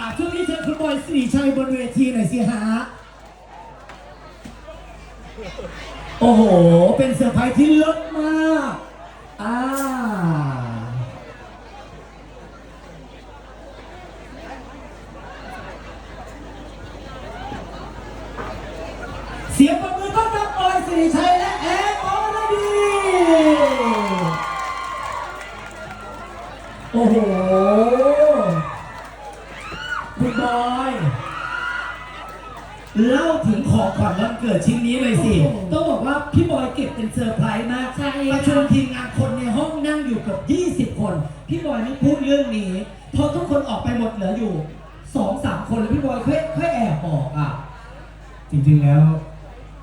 อ่าช่วงนี้เชิญคุณบอยสิริชัยบนเวทีหน่อยสิฮะ โอ้โห เป็นเซอร์ไพรส์ที่เลิศมากอ่าเสียงปรบมือต้อนรับบอยสิริชัยและแอ ของขวัญวันเกิดชิ้นนี้เลยสิ โอ้โหต้องบอกว่าพี่บอยเก็บเป็นเซอร์ไพรส์มากใช่ประชุมทีมงานคนในห้องนั่งอยู่เกับ 20 คน พี่บอยไม่พูดเรื่องนี้พอทุกคนออกไปหมดเหลืออยู่สองสามคนแล้วพี่บอยค่อยค่อยแอบบอกอะ จริงๆแล้ว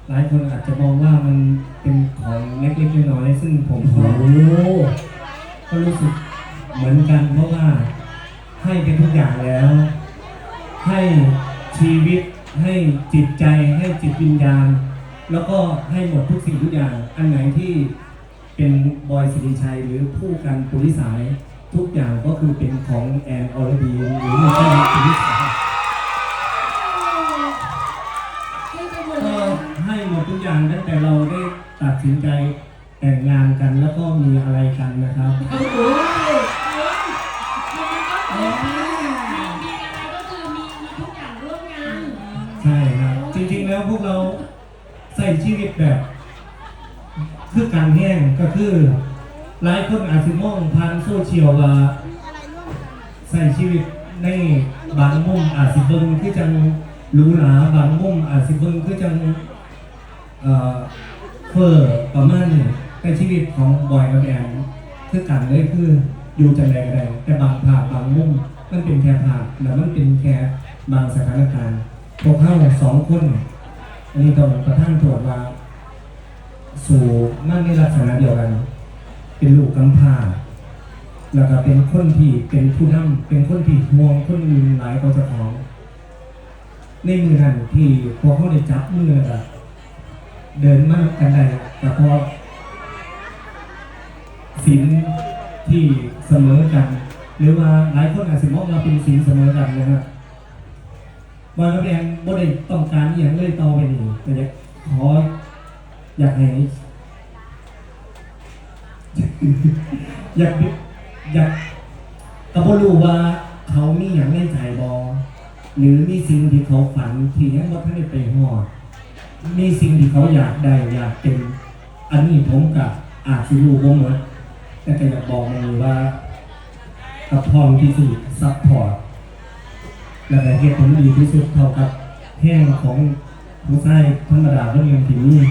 หลายคนอาจจะมองว่ามันเป็นของเล็กๆน้อยๆซึ่งผมก็ก็รู้สึกเหมือนกันเพราะว่าให้เป็นทุกอย่างแล้ว ให้ชีวิต ให้จิตใจให้จิตวิญญาณ แล้วก็ให้หมดทุกสิ่งทุกอย่าง อันไหนที่เป็นบอยสิริชัยหรือผู้กันปุริสายทุกอย่างก็คือเป็นของแอนออร์ดีหรือไม่ใช่ปุริสายก็เลยให้หมดทุกอย่างตั้งแต่เราได้ตัดสินใจแต่งงานกันแล้วก็มีอะไรกันนะครับ แล้วพวกเราใส่ชีวิตแบบ คือการแห้งก็คือ หลายคนอาจจะมองทางโซเชียลว่าใส่ชีวิตในบางมุมอาจสิเบิ้งคือจังหรูหราบางมุมอาจสิเบิ้งคือจังเอ่อเฟอร์ประมาณนี้แต่ชีวิตของบอยกับแอนคือกันเลยคืออยู่จังใดก็ได้แต่บางภาพบางมุมมันเป็นแค่ภาพแล้วมันเป็นแค่บางสถานการณ์พวกเขาสองคน นนี้ต้องประท่านตรวจว่า สู่นั่นในลักษณะเดียวกัน เป็นลูกกำพร้าแล้วก็เป็นคนที่เป็นผู้นำเป็นคนที่ห่วงคนอื่นหลายกว่าเจ้าของในมือนั้นที่พอเขาได้จับมือแบบเดินมากันได้แต่พอศีลที่เสมอกัน หรือว่าหลายคนอาจจะมองว่าเป็นศีลเสมอกันนะครับ บางกระแดงบ่ได้ต้องการอหย่างเลยต่อไปนี่แต่อยากขอ อยากให้ อยากอยากก็บ่รู้ว่าเขามีอย่างในใจบอหรือมีสิ่งที่เขาฝันที่ยังบ่ทันได้ไปฮอดมีสิ่งที่เขาอยากได้อยากเป็น อันนี้ผมกับอาจสิรู้บ่หมดแต่ก็อยากบอกมันว่ากับพร้อมที่สุดซัพพอร์ต และก็เฮ็ดผลดีที่สุดเท่ากับแห้งของผู้ชายธรรมดาก็ยังถึงนี่